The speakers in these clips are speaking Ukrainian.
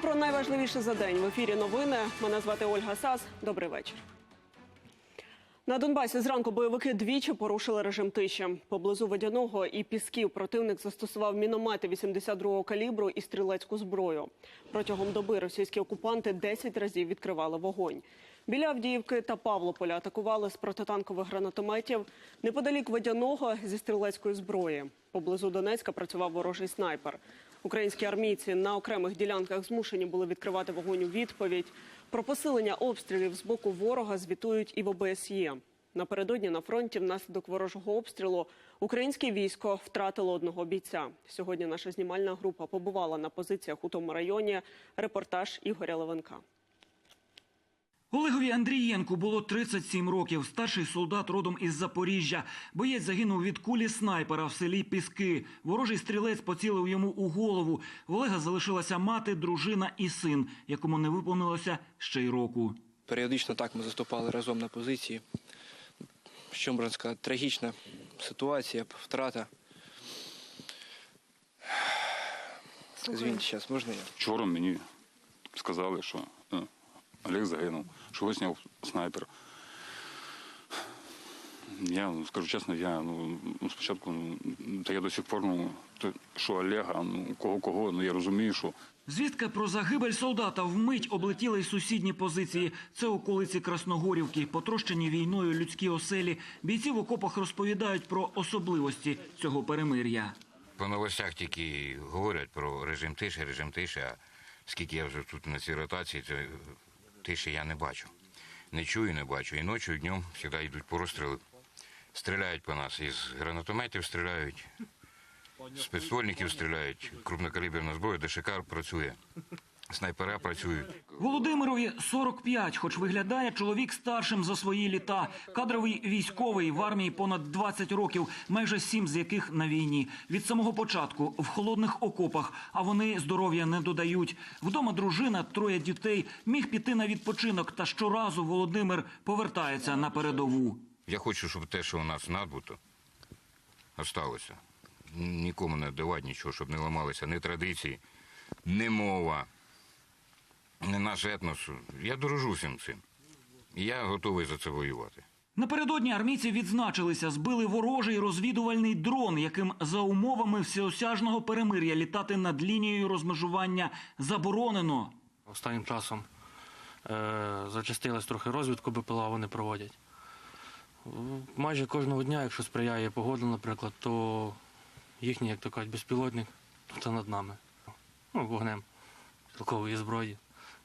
про найважливіше за день в ефірі новини. Мене звати Ольга Сас. Добрий вечір. На Донбасі зранку бойовики двічі порушили режим тиші. Поблизу водяного і пісків противник застосував міномети 82-го калібру і стрілецьку зброю. Протягом доби російські окупанти 10 разів відкривали вогонь. Біля Авдіївки та Павлополя атакували з протитанкових гранатометів. Неподалік водяного зі стрілецької зброї. Поблизу Донецька працював ворожий снайпер. Українські армійці на окремих ділянках змушені були відкривати вогонь у відповідь. Про посилення обстрілів з боку ворога звітують і в ОБСЄ. Напередодні на фронті внаслідок ворожого обстрілу українське військо втратило одного бійця. Сьогодні наша знімальна група побувала на позиціях у тому районі. Репортаж Ігоря Левенка. Олегові Андрієнку було 37 років. Старший солдат родом із Запоріжжя. Боєць загинув від кулі снайпера в селі Піски. Ворожий стрілець поцілив йому у голову. В Олега залишилася мати, дружина і син, якому не виповнилося ще й року. Періодично так ми заступали разом на позиції. Що можна сказати, трагічна ситуація, втрата. Звіньте, зараз можна я? Вчора мені сказали, що Олег загинув, що зняв снайпер. Я ну, скажу чесно, я ну, ну, спочатку, ну, та я до сих пор, ну, то, що Олега, ну кого кого, ну я розумію, що Звістка про загибель солдата вмить облетіли й сусідні позиції. Це околиці Красногорівки, потрощені війною людські оселі. Бійці в окопах розповідають про особливості цього перемир'я. По новостях тільки говорять про режим тиші, режим тиші. А скільки я вже тут на цій ротації, то тиші я не бачу. Не чую, не бачу. І ночі, і днем завжди йдуть по розстріли. Стріляють по нас. Із гранатометів стріляють, з підствольників стріляють, крупнокаліберна зброя, ДШК працює, снайпера працюють. Володимирові 45, хоч виглядає чоловік старшим за свої літа. Кадровий військовий в армії понад 20 років, майже сім з яких на війні. Від самого початку в холодних окопах, а вони здоров'я не додають. Вдома дружина, троє дітей. Міг піти на відпочинок, та щоразу Володимир повертається на передову. Я хочу, щоб те, що у нас надбуто, осталося. Нікому не давати нічого, щоб не ламалися ні традиції, ні мова, ні наш етнос. Я дорожу всім цим. І я готовий за це воювати. Напередодні армійці відзначилися, збили ворожий розвідувальний дрон, яким за умовами всеосяжного перемир'я літати над лінією розмежування заборонено. Останнім часом е, зачастилась трохи розвідку БПЛА вони проводять. Майже кожного дня, якщо сприяє погода, наприклад, то їхній, як то кажуть, безпілотник це над нами. Ну, вогнем стрілкової зброї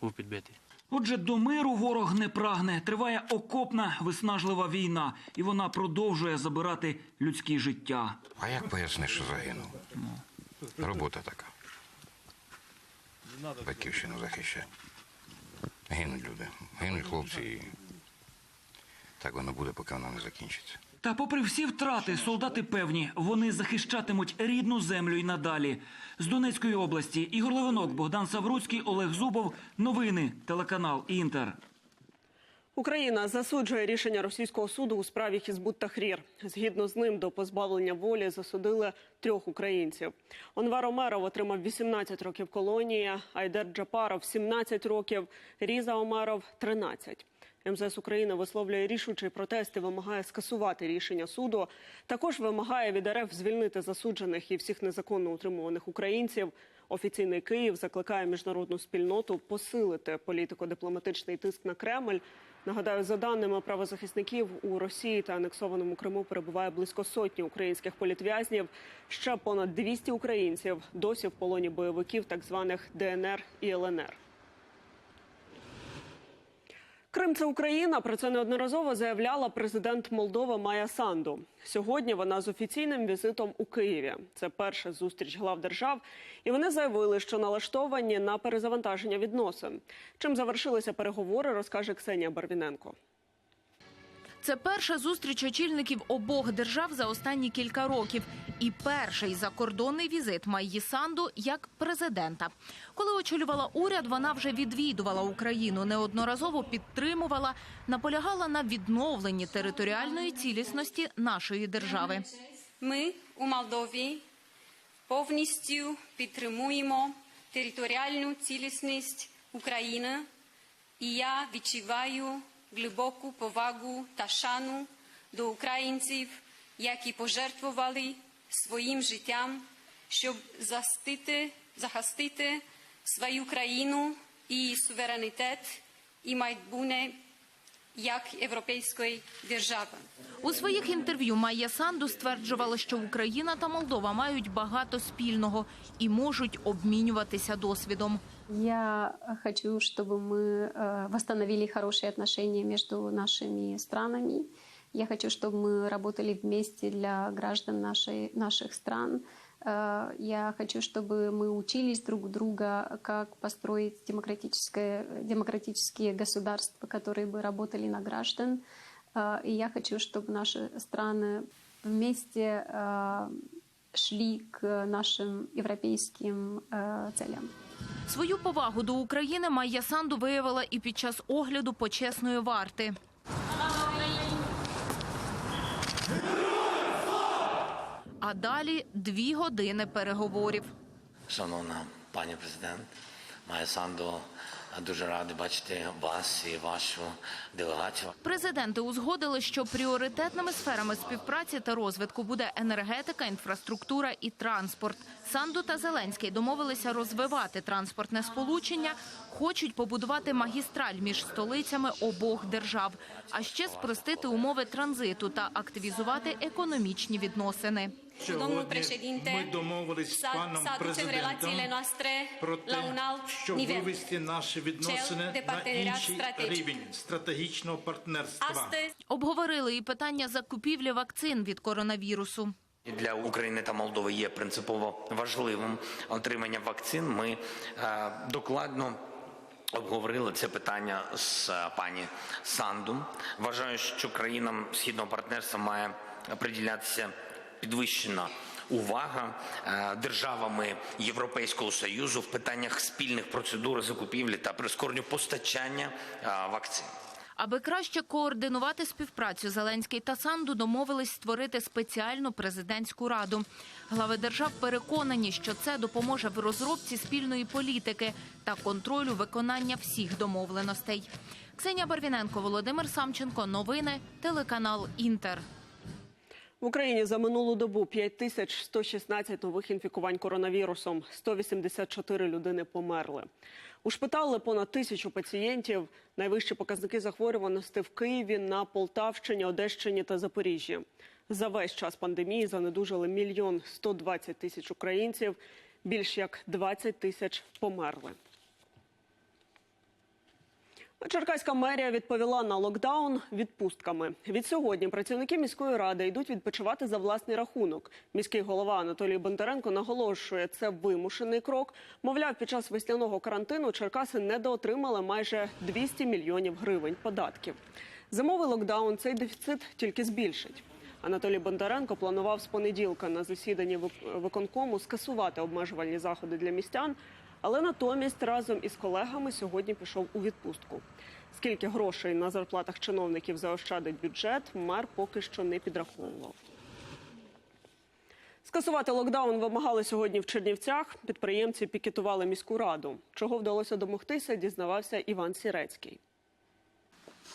був підбитий. Отже, до миру ворог не прагне. Триває окопна виснажлива війна, і вона продовжує забирати людські життя. А як поясниш, що загинув? Робота така. Батьківщину захищає. Гинуть люди, гинуть хлопці. І так воно буде, поки воно не закінчиться. Та, попри всі втрати, солдати певні, вони захищатимуть рідну землю й надалі. З Донецької області Ігор Левинок, Богдан Савруцький, Олег Зубов. Новини, телеканал Інтер. Україна засуджує рішення російського суду у справі Хізбут Тахрір. Згідно з ним, до позбавлення волі засудили трьох українців. Онвар Омеров отримав 18 років колонії, Айдер Джапаров 17 років, Різа Омеров 13. МЗС України висловлює рішучий протест і вимагає скасувати рішення суду. Також вимагає від РФ звільнити засуджених і всіх незаконно утримуваних українців. Офіційний Київ закликає міжнародну спільноту посилити політико-дипломатичний тиск на Кремль. Нагадаю, за даними правозахисників у Росії та анексованому Криму перебуває близько сотні українських політв'язнів. Ще понад 200 українців досі в полоні бойовиків так званих ДНР і ЛНР. Крим це Україна. Про це неодноразово заявляла президент Молдови Майя Санду. Сьогодні вона з офіційним візитом у Києві. Це перша зустріч глав держав, і вони заявили, що налаштовані на перезавантаження відносин. Чим завершилися переговори, розкаже Ксенія Барвіненко. Це перша зустріч очільників обох держав за останні кілька років. І перший закордонний візит Майї Санду як президента. Коли очолювала уряд, вона вже відвідувала Україну, неодноразово підтримувала, наполягала на відновленні територіальної цілісності нашої держави. Ми у Молдові повністю підтримуємо територіальну цілісність України, і я відчуваю глибоку повагу та шану до українців, які пожертвували своїм життям, щоб захистити, захистити свою країну і суверенітет і майбутнє як європейської держави. У своїх інтерв'ю Майя Санду стверджувала, що Україна та Молдова мають багато спільного і можуть обмінюватися досвідом. Я хочу, чтобы мы э, восстановили хорошие отношения между нашими странами. Я хочу, чтобы мы работали вместе для граждан нашей, наших стран. Э, Я хочу, чтобы мы учились друг у друга, как построить демократическое, демократические государства, которые бы работали на граждан. Э, И я хочу, чтобы наши страны вместе шли к нашим европейским целям. Свою повагу до України Майя Санду виявила і під час огляду почесної варти. А далі дві години переговорів. Шановна пані президент, Майя Санду, дуже радий бачити вас і вашу делегацію. Президенти узгодили, що пріоритетними сферами співпраці та розвитку буде енергетика, інфраструктура і транспорт. Санду та Зеленський домовилися розвивати транспортне сполучення, хочуть побудувати магістраль між столицями обох держав, а ще спростити умови транзиту та активізувати економічні відносини. Domnul președinte, ми домовились з să, паном să aducem relațiile президентом noastre про la un alt щоб nivel. вивести наші відносини de на parteneriat інший strategic. рівень стратегічного партнерства. Astăzi, Обговорили і питання закупівлі вакцин від коронавірусу. Для України та Молдови є принципово важливим отримання вакцин. Ми е, докладно обговорили це питання з е, пані Санду. Вважаю, що країнам східного партнерства має приділятися підвищена увага е, державами Європейського союзу в питаннях спільних процедур закупівлі та прискоренню постачання е, вакцин. Аби краще координувати співпрацю, Зеленський та Санду домовились створити спеціальну президентську раду. Глави держав переконані, що це допоможе в розробці спільної політики та контролю виконання всіх домовленостей. Ксенія Барвіненко, Володимир Самченко. Новини. Телеканал Інтер. В Україні за минулу добу 5116 нових інфікувань коронавірусом. 184 людини померли. Ушпитали понад тисячу пацієнтів. Найвищі показники захворюваності в Києві, на Полтавщині, Одещині та Запоріжжі. За весь час пандемії занедужили мільйон 120 тисяч українців. Більш як 20 тисяч померли. Черкаська мерія відповіла на локдаун відпустками. Від сьогодні працівники міської ради йдуть відпочивати за власний рахунок. Міський голова Анатолій Бондаренко наголошує, це вимушений крок. Мовляв, під час весняного карантину Черкаси недоотримали майже 200 мільйонів гривень податків. Зимовий локдаун цей дефіцит тільки збільшить. Анатолій Бондаренко планував з понеділка на засіданні вик- виконкому скасувати обмежувальні заходи для містян, але натомість разом із колегами сьогодні пішов у відпустку. Скільки грошей на зарплатах чиновників заощадить бюджет, мер поки що не підраховував. Скасувати локдаун вимагали сьогодні в Чернівцях. Підприємці пікетували міську раду. Чого вдалося домогтися, дізнавався Іван Сірецький.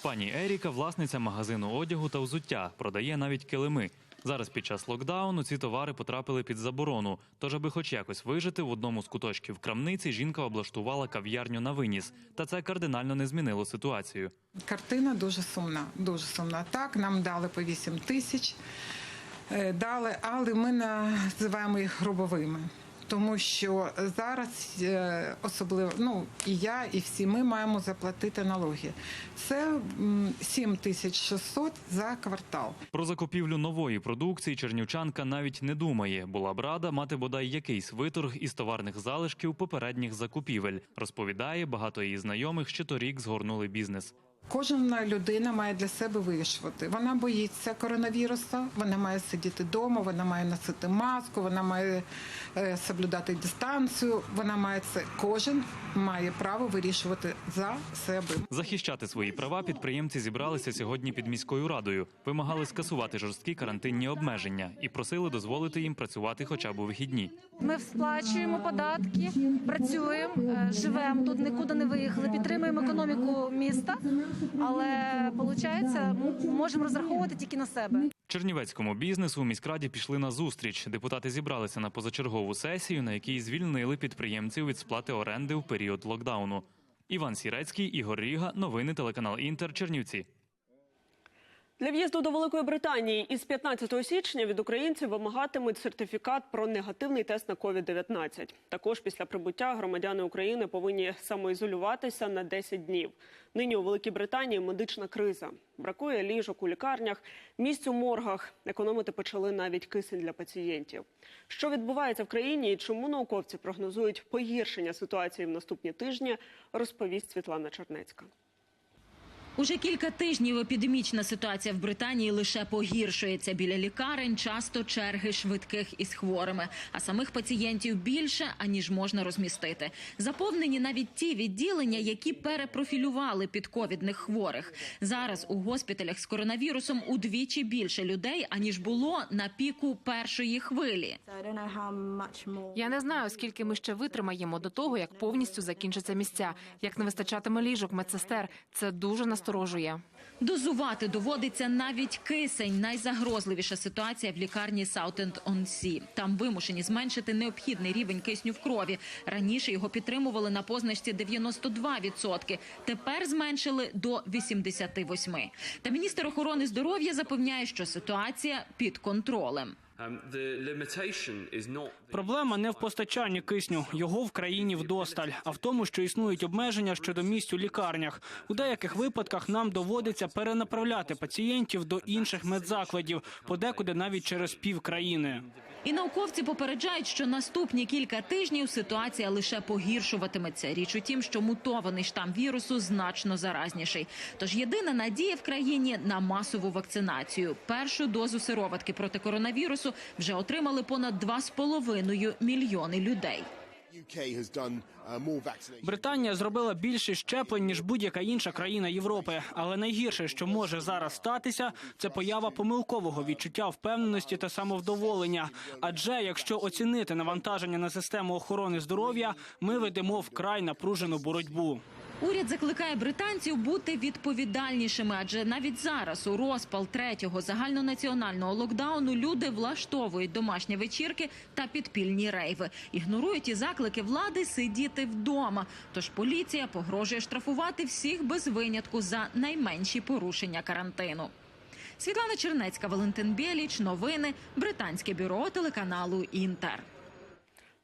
Пані Еріка, власниця магазину одягу та взуття, продає навіть килими. Зараз під час локдауну ці товари потрапили під заборону. Тож, аби хоч якось вижити, в одному з куточків крамниці жінка облаштувала кав'ярню на виніс. Та це кардинально не змінило ситуацію. Картина дуже сумна. Дуже сумна. Так, нам дали по 8 тисяч, е, дали, але ми називаємо їх грубовими. Тому що зараз е, особливо ну і я, і всі ми маємо заплатити налоги. Це м, 7600 за квартал. Про закупівлю нової продукції чернівчанка навіть не думає. Була б рада мати бодай якийсь виторг із товарних залишків попередніх закупівель. Розповідає, багато її знайомих ще торік згорнули бізнес. Кожна людина має для себе вирішувати. Вона боїться коронавіруса, вона має сидіти вдома, вона має носити маску, вона має е, соблюдати дистанцію. Вона має це. Кожен має право вирішувати за себе. Захищати свої права підприємці зібралися сьогодні під міською радою. Вимагали скасувати жорсткі карантинні обмеження і просили дозволити їм працювати хоча б у вихідні. Ми сплачуємо податки, працюємо, е, живемо тут, нікуди не виїхали, підтримуємо економіку міста, але виходить, можемо розраховувати тільки на себе. Чернівецькому бізнесу у міськраді пішли на зустріч. Депутати зібралися на позачергову сесію, на якій звільнили підприємців від сплати оренди в період локдауну. Іван Сірецький, Ігор Ріга, новини телеканал Інтер, Чернівці. Для в'їзду до Великої Британії із 15 січня від українців вимагатимуть сертифікат про негативний тест на COVID-19. Також після прибуття громадяни України повинні самоізолюватися на 10 днів. Нині у Великій Британії медична криза. Бракує ліжок у лікарнях, місць у моргах. Економити почали навіть кисень для пацієнтів. Що відбувається в країні і чому науковці прогнозують погіршення ситуації в наступні тижні, розповість Світлана Чернецька. Уже кілька тижнів епідемічна ситуація в Британії лише погіршується. Біля лікарень часто черги швидких із хворими, а самих пацієнтів більше аніж можна розмістити. Заповнені навіть ті відділення, які перепрофілювали під ковідних хворих. Зараз у госпіталях з коронавірусом удвічі більше людей аніж було на піку першої хвилі. Я не знаю, скільки ми ще витримаємо до того, як повністю закінчаться місця, як не вистачатиме ліжок, медсестер. Це дуже насторожує. Дозувати доводиться навіть кисень. Найзагрозливіша ситуація в лікарні Саутенд-он-Сі. Там вимушені зменшити необхідний рівень кисню в крові. Раніше його підтримували на позначці 92%. Тепер зменшили до 88%. Та міністр охорони здоров'я запевняє, що ситуація під контролем. Проблема не в постачанні кисню. Його в країні вдосталь, а в тому, що існують обмеження щодо місць у лікарнях. У деяких випадках нам доводиться перенаправляти пацієнтів до інших медзакладів, подекуди навіть через пів країни. І науковці попереджають, що наступні кілька тижнів ситуація лише погіршуватиметься. Річ у тім, що мутований штам вірусу значно заразніший. Тож єдина надія в країні на масову вакцинацію. Першу дозу сироватки проти коронавірусу вже отримали понад 2,5 мільйони людей. Британія зробила більше щеплень ніж будь-яка інша країна Європи. Але найгірше, що може зараз статися, це поява помилкового відчуття впевненості та самовдоволення. Адже якщо оцінити навантаження на систему охорони здоров'я, ми ведемо вкрай напружену боротьбу. Уряд закликає британців бути відповідальнішими, адже навіть зараз, у розпал третього загальнонаціонального локдауну, люди влаштовують домашні вечірки та підпільні рейви, ігнорують і заклики влади сидіти вдома. Тож поліція погрожує штрафувати всіх без винятку за найменші порушення карантину. Світлана Чернецька, Валентин Біліч. Новини. Британське бюро телеканалу Інтер.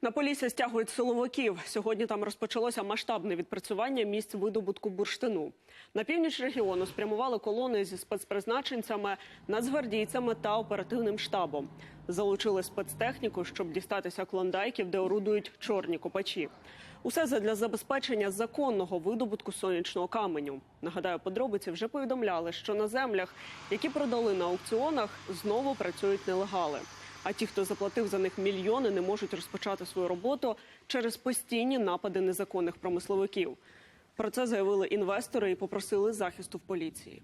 На Полісся стягують силовиків. Сьогодні там розпочалося масштабне відпрацювання місць видобутку бурштину. На північ регіону спрямували колони зі спецпризначенцями, нацгвардійцями та оперативним штабом. Залучили спецтехніку, щоб дістатися клондайків, де орудують чорні копачі. Усе задля забезпечення законного видобутку сонячного каменю. Нагадаю, подробиці вже повідомляли, що на землях, які продали на аукціонах, знову працюють нелегали. А ті, хто заплатив за них мільйони, не можуть розпочати свою роботу через постійні напади незаконних промисловиків. Про це заявили інвестори і попросили захисту в поліції.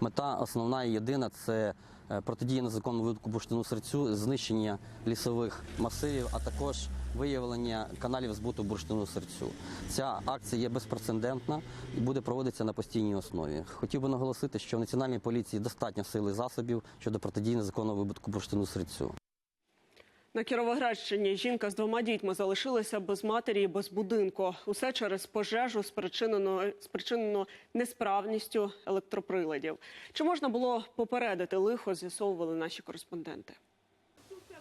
Мета основна і єдина це е, протидія незаконному видобутку бурштину серцю, знищення лісових масивів, а також виявлення каналів збуту бурштину серцю. Ця акція є безпрецедентна і буде проводитися на постійній основі. Хотів би наголосити, що в національній поліції достатньо сил і засобів щодо протидії незаконного видобутку бурштину серцю. На Кіровоградщині жінка з двома дітьми залишилася без матері і без будинку. Усе через пожежу, спричинено, спричинено несправністю електроприладів. Чи можна було попередити лихо, з'ясовували наші кореспонденти.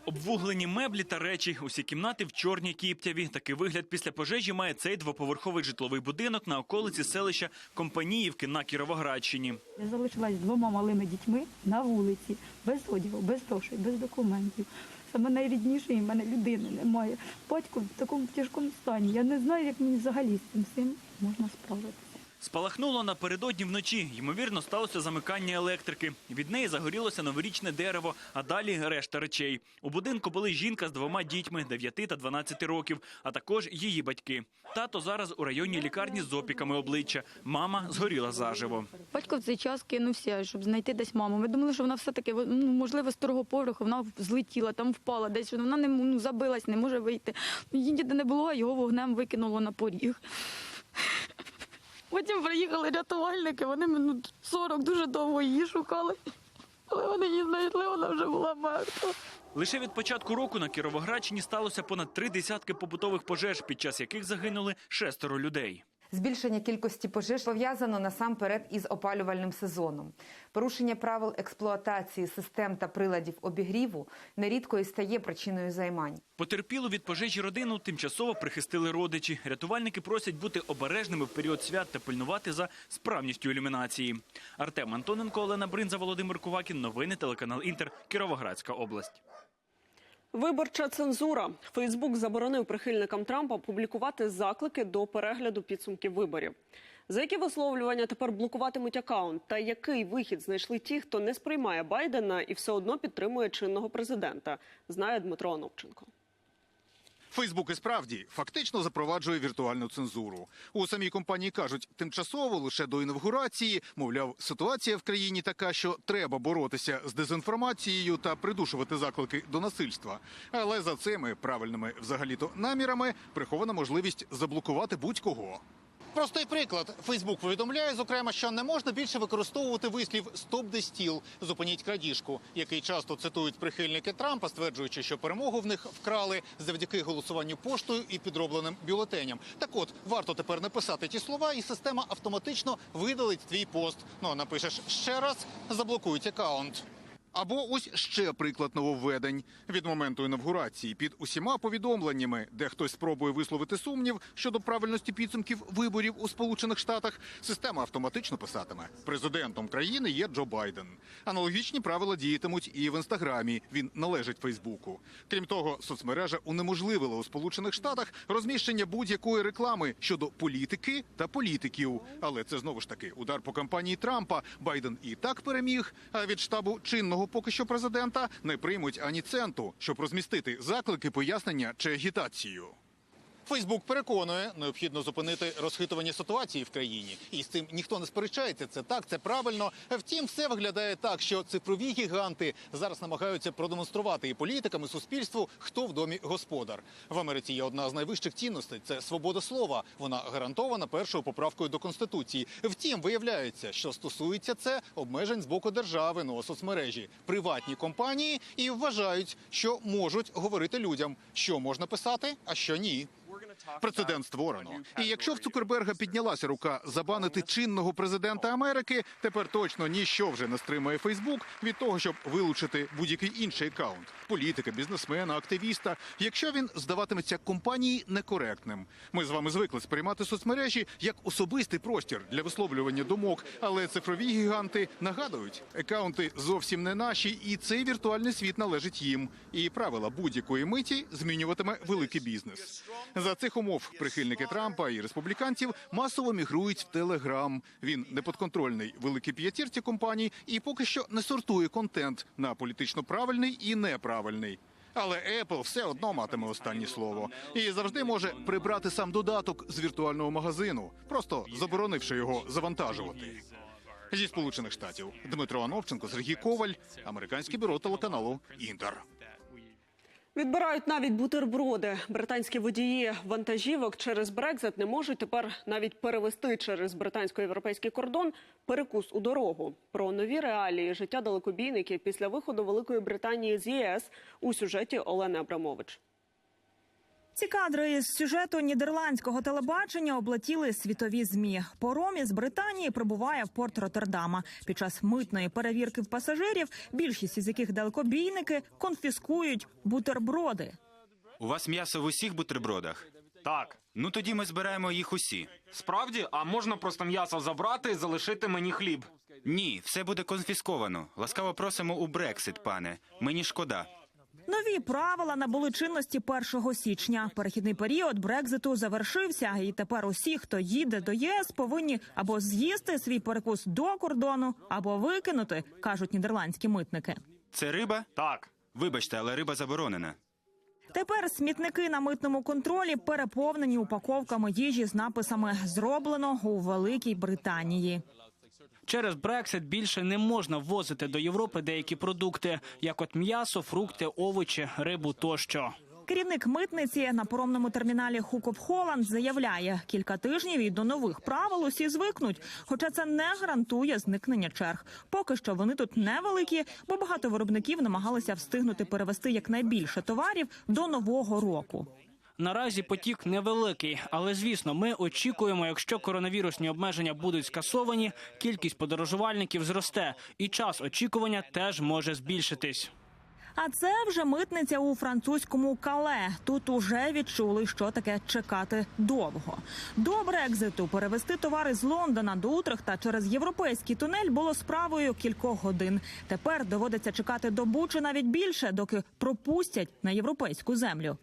Обвуглені меблі та речі, усі кімнати в чорній кіптяві. Такий вигляд після пожежі має цей двоповерховий житловий будинок на околиці селища Компаніївки на Кіровоградщині. Я залишилась з двома малими дітьми на вулиці, без одягу, без грошей, без документів. Саме найріднішої в мене людини немає. Батько в такому тяжкому стані. Я не знаю, як мені взагалі з цим всім можна справитися. Спалахнуло напередодні вночі. Ймовірно, сталося замикання електрики. Від неї загорілося новорічне дерево, а далі решта речей. У будинку були жінка з двома дітьми 9 та 12 років, а також її батьки. Тато зараз у районній лікарні з опіками обличчя. Мама згоріла заживо. Батько в цей час кинувся, щоб знайти десь маму. Ми думали, що вона все-таки ну, можливо з другого поверху вона злетіла, там впала десь, що вона не ну, забилась, не може вийти. Її ніде не було, а його вогнем викинуло на поріг. Потім приїхали рятувальники, вони минут 40 дуже довго її шукали. Але вони її знайшли, вона вже була мертва. Лише від початку року на Кіровоградщині сталося понад три десятки побутових пожеж, під час яких загинули шестеро людей. Збільшення кількості пожеж пов'язано насамперед із опалювальним сезоном. Порушення правил експлуатації систем та приладів обігріву нерідко і стає причиною займань. Потерпілу від пожежі родину тимчасово прихистили родичі. Рятувальники просять бути обережними в період свят та пильнувати за справністю ілюмінації. Артем Антоненко, Олена Бринза, Володимир Кувакін. Новини телеканал Інтер. Кіровоградська область. Виборча цензура. Фейсбук заборонив прихильникам Трампа публікувати заклики до перегляду підсумків виборів. За які висловлювання тепер блокуватимуть акаунт? Та який вихід знайшли ті, хто не сприймає Байдена і все одно підтримує чинного президента? Знає Дмитро Оновченко. Фейсбук і справді фактично запроваджує віртуальну цензуру. У самій компанії кажуть, тимчасово лише до інавгурації. Мовляв, ситуація в країні така, що треба боротися з дезінформацією та придушувати заклики до насильства. Але за цими правильними взагалі-то намірами прихована можливість заблокувати будь-кого. Простий приклад. Фейсбук повідомляє, зокрема, що не можна більше використовувати вислів «стоп де стіл», зупиніть крадіжку, який часто цитують прихильники Трампа, стверджуючи, що перемогу в них вкрали завдяки голосуванню поштою і підробленим бюлетеням. Так от варто тепер написати ті слова, і система автоматично видалить твій пост. Ну напишеш ще раз, заблокують акаунт. Або ось ще приклад нововведень. Від моменту інавгурації під усіма повідомленнями, де хтось спробує висловити сумнів щодо правильності підсумків виборів у Сполучених Штатах, система автоматично писатиме: президентом країни є Джо Байден. Аналогічні правила діятимуть і в інстаграмі. Він належить Фейсбуку. Крім того, соцмережа унеможливила у Сполучених Штатах розміщення будь-якої реклами щодо політики та політиків. Але це знову ж таки удар по кампанії Трампа. Байден і так переміг. А від штабу чинного поки що президента не приймуть ані центу, щоб розмістити заклики, пояснення чи агітацію. Фейсбук переконує, необхідно зупинити розхитування ситуації в країні, і з цим ніхто не сперечається. Це так, це правильно. Втім, все виглядає так, що цифрові гіганти зараз намагаються продемонструвати і політикам, і суспільству, хто в домі господар. В Америці є одна з найвищих цінностей це свобода слова. Вона гарантована першою поправкою до конституції. Втім, виявляється, що стосується це обмежень з боку держави ну, соцмережі, приватні компанії і вважають, що можуть говорити людям, що можна писати, а що ні. going Прецедент створено. І якщо в Цукерберга піднялася рука забанити чинного президента Америки, тепер точно ніщо вже не стримує Фейсбук від того, щоб вилучити будь-який інший акаунт політика, бізнесмена, активіста, якщо він здаватиметься компанії некоректним. Ми з вами звикли сприймати соцмережі як особистий простір для висловлювання думок, але цифрові гіганти нагадують, акаунти зовсім не наші, і цей віртуальний світ належить їм. І правила будь-якої миті змінюватиме великий бізнес. За цих умов прихильники Трампа і республіканців масово мігрують в Телеграм. Він неподконтрольний великій п'ятірці компаній і поки що не сортує контент на політично правильний і неправильний. Але Apple все одно матиме останнє слово і завжди може прибрати сам додаток з віртуального магазину, просто заборонивши його завантажувати. Зі сполучених штатів Дмитро Ановченко, Сергій Коваль, американське бюро телеканалу Інтер. Відбирають навіть бутерброди. Британські водії вантажівок через Брекзит не можуть тепер навіть перевести через британсько-європейський кордон перекус у дорогу. Про нові реалії життя далекобійників після виходу Великої Британії з ЄС у сюжеті Олени Абрамович. Ці кадри із сюжету нідерландського телебачення облетіли світові змі. Пором із Британії прибуває в порт Роттердама. Під час митної перевірки в пасажирів, більшість із яких далекобійники конфіскують бутерброди. У вас м'ясо в усіх бутербродах? Так. Ну тоді ми збираємо їх усі. Справді, а можна просто м'ясо забрати і залишити мені хліб? Ні, все буде конфісковано. Ласкаво просимо у Брексит, пане. Мені шкода. Нові правила набули чинності 1 січня. Перехідний період Брекзиту завершився, і тепер усі, хто їде до ЄС, повинні або з'їсти свій перекус до кордону, або викинути, кажуть нідерландські митники. Це риба? Так. Вибачте, але риба заборонена. Тепер смітники на митному контролі переповнені упаковками їжі з написами зроблено у Великій Британії. Через Брексит більше не можна ввозити до Європи деякі продукти, як от м'ясо, фрукти, овочі, рибу тощо. Керівник митниці на паромному терміналі Хукоп Холланд заявляє, кілька тижнів і до нових правил усі звикнуть. Хоча це не гарантує зникнення черг. Поки що вони тут невеликі, бо багато виробників намагалися встигнути перевести якнайбільше товарів до нового року. Наразі потік невеликий, але звісно, ми очікуємо, якщо коронавірусні обмеження будуть скасовані, кількість подорожувальників зросте, і час очікування теж може збільшитись. А це вже митниця у французькому кале. Тут уже відчули, що таке чекати довго. До Брекзиту перевести товари з Лондона до Утрехта через європейський тунель було справою кількох годин. Тепер доводиться чекати добу чи навіть більше, доки пропустять на європейську землю.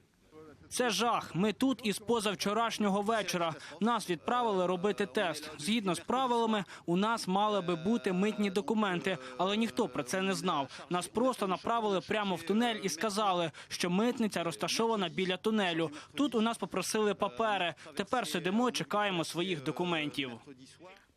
Це жах. Ми тут із позавчорашнього вечора. Нас відправили робити тест. Згідно з правилами, у нас мали би бути митні документи, але ніхто про це не знав. Нас просто направили прямо в тунель і сказали, що митниця розташована біля тунелю. Тут у нас попросили папери. Тепер сидимо, чекаємо своїх документів.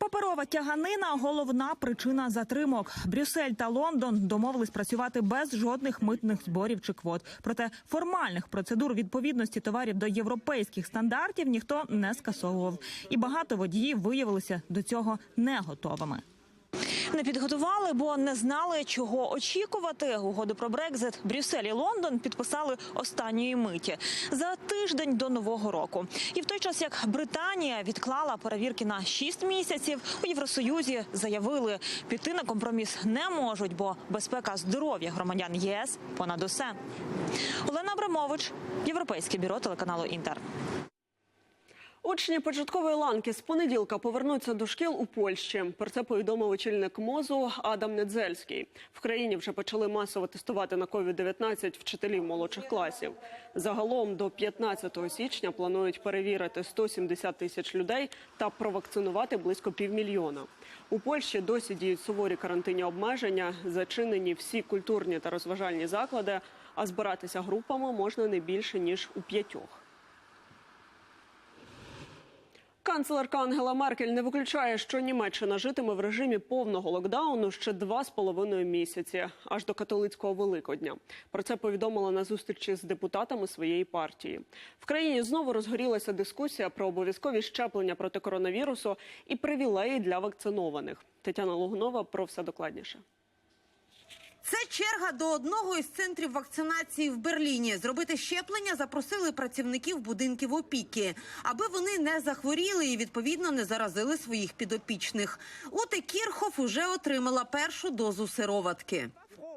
Паперова тяганина головна причина затримок. Брюссель та Лондон домовились працювати без жодних митних зборів чи квот. Проте формальних процедур відповідності товарів до європейських стандартів ніхто не скасовував, і багато водіїв виявилися до цього не готовими. Не підготували, бо не знали, чого очікувати. Угоду про Брекзит Брюссель і Лондон підписали останньої миті за тиждень до нового року. І в той час, як Британія відклала перевірки на 6 місяців, у Євросоюзі заявили, піти на компроміс не можуть, бо безпека здоров'я громадян ЄС понад усе. Олена Абрамович, Європейське бюро телеканалу Інтер. Учні початкової ланки з понеділка повернуться до шкіл у Польщі. Про це повідомив очільник МОЗу Адам Недзельський. В країні вже почали масово тестувати на COVID-19 вчителів молодших класів. Загалом до 15 січня планують перевірити 170 тисяч людей та провакцинувати близько півмільйона. У Польщі досі діють суворі карантинні обмеження, зачинені всі культурні та розважальні заклади, а збиратися групами можна не більше ніж у п'ятьох. Канцлерка Ангела Меркель не виключає, що Німеччина житиме в режимі повного локдауну ще два з половиною місяці, аж до католицького Великодня. Про це повідомила на зустрічі з депутатами своєї партії. В країні знову розгорілася дискусія про обов'язкові щеплення проти коронавірусу і привілеї для вакцинованих. Тетяна Логунова про все докладніше. Це черга до одного із центрів вакцинації в Берліні. Зробити щеплення запросили працівників будинків опіки, аби вони не захворіли і відповідно не заразили своїх підопічних. Уте Кірхоф уже отримала першу дозу сироватки.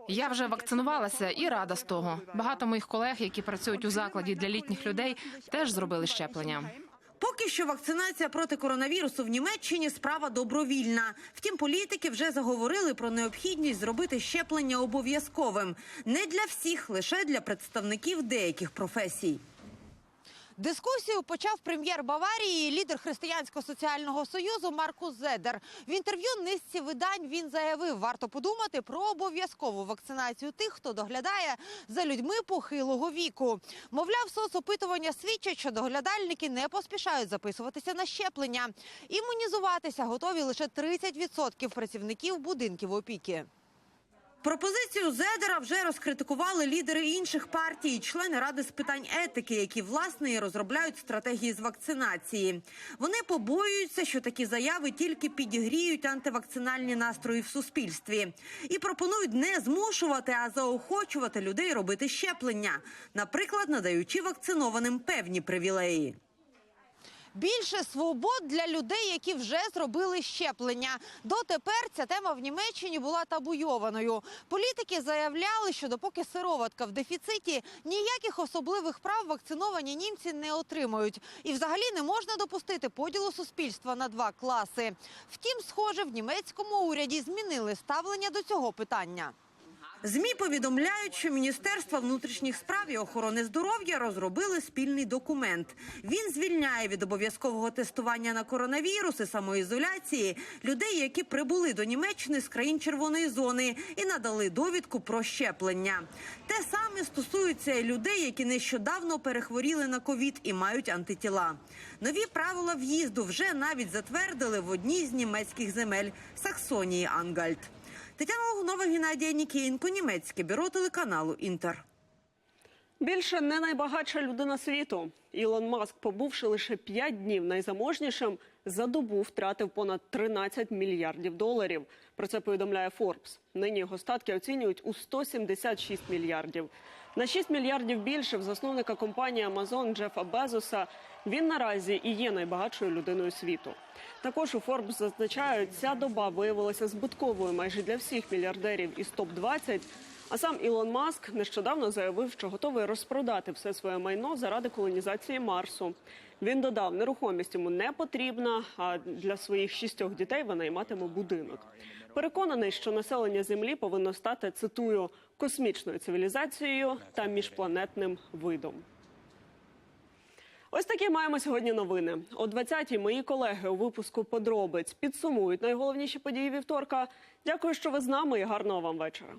Я вже вакцинувалася і рада з того. Багато моїх колег, які працюють у закладі для літніх людей, теж зробили щеплення. Поки що вакцинація проти коронавірусу в Німеччині справа добровільна. Втім, політики вже заговорили про необхідність зробити щеплення обов'язковим не для всіх, лише для представників деяких професій. Дискусію почав прем'єр Баварії, лідер Християнського соціального союзу Маркус Зедер. В інтерв'ю низці видань він заявив, варто подумати про обов'язкову вакцинацію тих, хто доглядає за людьми похилого віку. Мовляв, соцопитування свідчать, що доглядальники не поспішають записуватися на щеплення. Імунізуватися готові лише 30% працівників будинків опіки. Пропозицію Зедера вже розкритикували лідери інших партій, члени ради з питань етики, які власне і розробляють стратегії з вакцинації. Вони побоюються, що такі заяви тільки підігріють антивакцинальні настрої в суспільстві і пропонують не змушувати, а заохочувати людей робити щеплення, наприклад, надаючи вакцинованим певні привілеї. Більше свобод для людей, які вже зробили щеплення. Дотепер ця тема в Німеччині була табуйованою. Політики заявляли, що допоки сироватка в дефіциті, ніяких особливих прав вакциновані німці не отримують. І взагалі не можна допустити поділу суспільства на два класи. Втім, схоже, в німецькому уряді змінили ставлення до цього питання. ЗМІ повідомляють, що Міністерство внутрішніх справ і охорони здоров'я розробили спільний документ. Він звільняє від обов'язкового тестування на коронавірус і самоізоляції людей, які прибули до Німеччини з країн червоної зони і надали довідку про щеплення. Те саме стосується людей, які нещодавно перехворіли на ковід і мають антитіла. Нові правила в'їзду вже навіть затвердили в одній з німецьких земель Саксонії Ангальд. Тетяна Логунова, Геннадія Нікієнко, німецьке бюро телеканалу Інтер. Більше не найбагатша людина світу. Ілон Маск, побувши лише 5 днів найзаможнішим, за добу втратив понад 13 мільярдів доларів. Про це повідомляє Форбс. Нині його статки оцінюють у 176 мільярдів. На 6 мільярдів більше в засновника компанії Amazon Джефа Безоса. Він наразі і є найбагатшою людиною світу. Також у Forbes зазначають, ця доба виявилася збитковою майже для всіх мільярдерів із топ 20 а сам Ілон Маск нещодавно заявив, що готовий розпродати все своє майно заради колонізації Марсу. Він додав, нерухомість йому не потрібна, а для своїх шістьох дітей винайматиме будинок. Переконаний, що населення Землі повинно стати цитую космічною цивілізацією та міжпланетним видом. Ось такі маємо сьогодні новини. О 20-й мої колеги у випуску подробиць підсумують найголовніші події вівторка. Дякую, що ви з нами і гарного вам вечора.